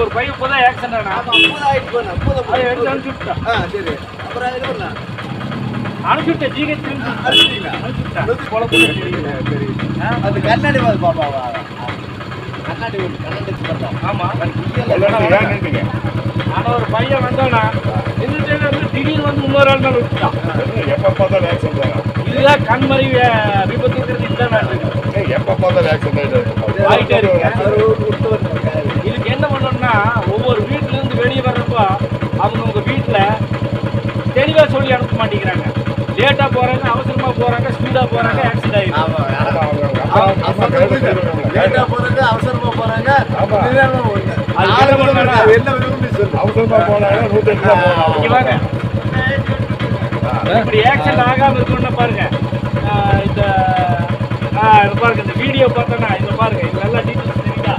Accident ஆனா. ஆயிட்டு போன ஐம்பது அதை எடுத்து அனுப்பிச்சு விட்டேன் ஆ சரி. அப்புறம் இது பண்ண அனுப்பிச்சு விட்டேன் ஜிஹெச் அனுப்பிட்டீங்களா அனுப்பிச்சு விட்டேன். சரி அது கண்ணாடி வந்து பாப்பாவா? கண்ணாடி கண்ணாடி பார்த்தா ஆமா. கொல்லணும் ஏன் நின்றீங்க? ஆனா ஒரு பையன் வந்தானா நின்றுட்டே வந்து திடீர்னு வந்து இன்னொரு ஆள் விட்டுட்டான். எப்ப பார்த்தாலும் தானா? இதுதான் கண்மறை விபத்துங்கிறது இதுதான் எப்ப பார்த்தாலும் ஆயிட்டே இருக்கு. ஆயிட்டே இருக்கு. அவர் விட்டு வந்து இதுக்கு என்ன பண்ணணும்னா ஒவ்வொரு வீட்ல இருந்து வெளியே வர்றப்போ அவங்க உங்க வீட்டுல தெளிவா சொல்லி அனுப்ப மாட்டேங்கிறாங்க லேட்டா போறாங்க அவசரமா போறாங்க ஸ்பீடா போறாங்க ஆக்சிடென்ட். லேட்டா போறாங்க அவசரமா போறாங்க. என்ன விரும்பி சொல்லு அவசரமா போனாங்க, நூத்தி இங்க போனாங்க. இப்படி ஆக்சிடென்ட் ஆகாம இருக்கணும்னா பாருங்க. இந்த பாருங்க இந்த வீடியோ பார்த்தோன்னா இதை பாருங்க இது நல்லா டீட்டெயில்ஸ் தெரியுதா?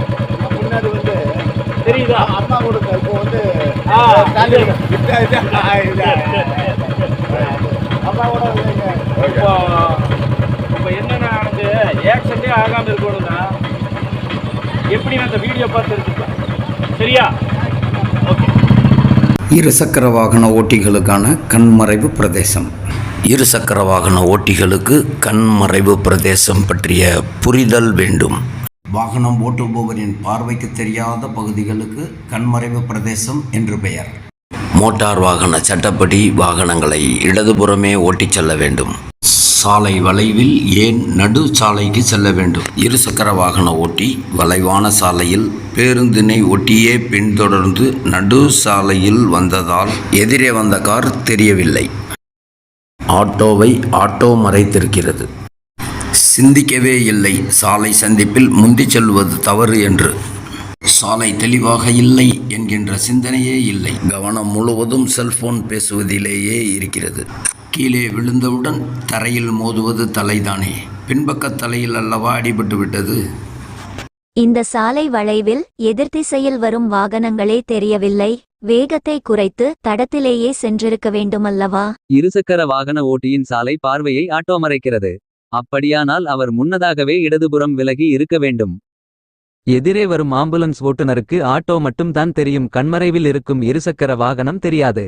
முன்னாடி வந்து தெரியுதா? அம்மா கொடுக்க இப்போ வந்து ஆ, காலி இது. இது, இது, ஆ, இது. அம்மா கூட இல்லைங்க. இப்போ இப்போ என்னன்னா எனக்கு ஆக்சிடென்ட்டே ஆகாம இருக்கணும்னா எப்படி நான் அந்த வீடியோ பார்த்து எடுத்துக்கலாம் சரியா? ஓகே இருசக்கர வாகன ஓட்டிகளுக்கான கண்மறைவு பிரதேசம். இருசக்கர வாகன ஓட்டிகளுக்கு கண்மறைவு பிரதேசம் பற்றிய புரிதல் வேண்டும். வாகனம் ஓட்டுபவரின் பார்வைக்கு தெரியாத பகுதிகளுக்கு கண்மறைவு பிரதேசம் என்று பெயர். மோட்டார் வாகன சட்டப்படி வாகனங்களை இடதுபுறமே ஓட்டிச் செல்ல வேண்டும். சாலை வளைவில் ஏன் நடு சாலைக்கு செல்ல வேண்டும்? இருசக்கர வாகன ஓட்டி வளைவான சாலையில் பேருந்தினை ஒட்டியே பின்தொடர்ந்து நடு சாலையில் வந்ததால் எதிரே வந்த கார் தெரியவில்லை. ஆட்டோவை ஆட்டோ மறைத்திருக்கிறது. சிந்திக்கவே இல்லை. சாலை சந்திப்பில் முந்தி செல்வது தவறு என்று. சாலை தெளிவாக இல்லை என்கின்ற சிந்தனையே இல்லை. கவனம் முழுவதும் செல்போன் பேசுவதிலேயே இருக்கிறது. கீழே விழுந்தவுடன் தரையில் மோதுவது தலைதானே. பின்பக்க தலையில் அல்லவா அடிபட்டு விட்டது? இந்த சாலை வளைவில் எதிர்த்திசையில் வரும் வாகனங்களே தெரியவில்லை. வேகத்தை குறைத்து தடத்திலேயே சென்றிருக்க வேண்டுமல்லவா? இருசக்கர வாகன ஓட்டியின் சாலை பார்வையை ஆட்டோ மறைக்கிறது அப்படியானால் அவர் முன்னதாகவே இடதுபுறம் விலகி இருக்க வேண்டும். எதிரே வரும் ஆம்புலன்ஸ் ஓட்டுநருக்கு ஆட்டோ மட்டும் தான் தெரியும். கண்மறைவில் இருக்கும் இருசக்கர வாகனம் தெரியாது.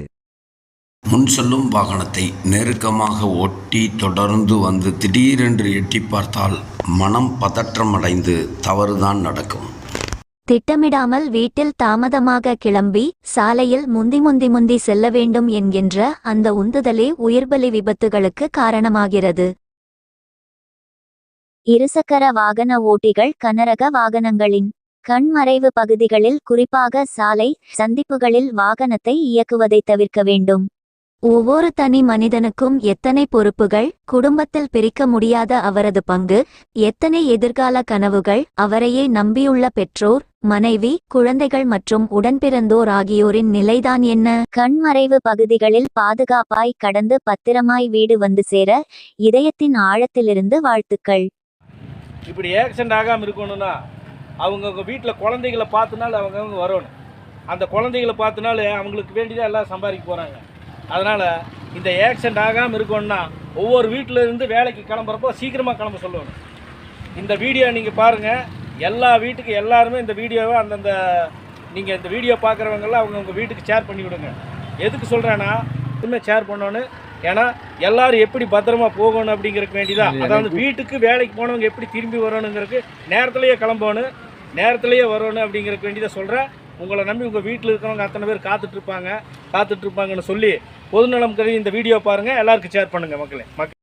முன் செல்லும் வாகனத்தை நெருக்கமாக ஓட்டி தொடர்ந்து வந்து திடீரென்று எட்டி பார்த்தால் மனம் பதற்றமடைந்து தவறுதான் நடக்கும். திட்டமிடாமல் வீட்டில் தாமதமாக கிளம்பி சாலையில் முந்தி முந்தி முந்தி செல்ல வேண்டும் என்கின்ற அந்த உந்துதலே உயிர்பலி விபத்துகளுக்கு காரணமாகிறது. இருசக்கர வாகன ஓட்டிகள் கனரக வாகனங்களின் கண்மறைவு பகுதிகளில் குறிப்பாக சாலை சந்திப்புகளில் வாகனத்தை இயக்குவதை தவிர்க்க வேண்டும். ஒவ்வொரு தனி மனிதனுக்கும் எத்தனை பொறுப்புகள் குடும்பத்தில் பிரிக்க முடியாத அவரது பங்கு எத்தனை எதிர்கால கனவுகள் அவரையே நம்பியுள்ள பெற்றோர் மனைவி குழந்தைகள் மற்றும் உடன்பிறந்தோர் ஆகியோரின் நிலைதான் என்ன? கண்மறைவு பகுதிகளில் பாதுகாப்பாய் கடந்து பத்திரமாய் வீடு வந்து சேர இதயத்தின் ஆழத்திலிருந்து வாழ்த்துக்கள். இப்படி ஆக்சிடென்ட் ஆகாமல் இருக்கணும்னா அவங்கவுங்க வீட்டில் குழந்தைகளை பார்த்துனால அவங்கவுங்க வரணும். அந்த குழந்தைகளை பார்த்துனால அவங்களுக்கு வேண்டிதான் எல்லாம் சம்பாதிக்க போகிறாங்க அதனால் இந்த ஆக்சிடென்ட் ஆகாமல் இருக்கணும்னா ஒவ்வொரு வீட்டில் இருந்து வேலைக்கு கிளம்புறப்போ சீக்கிரமாக கிளம்ப சொல்லணும். இந்த வீடியோ நீங்கள் பாருங்கள் எல்லா வீட்டுக்கு எல்லாருமே இந்த வீடியோவை அந்தந்த நீங்கள் இந்த வீடியோ பார்க்குறவங்கெல்லாம் அவங்கவுங்க வீட்டுக்கு ஷேர் பண்ணி விடுங்க. எதுக்கு சொல்கிறேன்னா இன்னுமே ஷேர் பண்ணணும். ஏன்னா எல்லாரும் எப்படி பத்திரமா போகணும் அப்படிங்கிறதுக்கு வேண்டிதான். அதாவது வீட்டுக்கு வேலைக்கு போனவங்க எப்படி திரும்பி வரணுங்கிறதுக்கு நேரத்திலேயே கிளம்பணும். நேரத்திலேயே வரணும் அப்படிங்கிறதுக்கு வேண்டியதை சொல்கிறேன் உங்களை நம்பி உங்கள் வீட்டில் இருக்கிறவங்க அத்தனை பேர் காத்துட்டு இருப்பாங்கன்னு சொல்லி பொதுநலம் கருதி இந்த வீடியோ பாருங்கள் எல்லாருக்கும் ஷேர் பண்ணுங்கள் மக்களே. மக்கள்.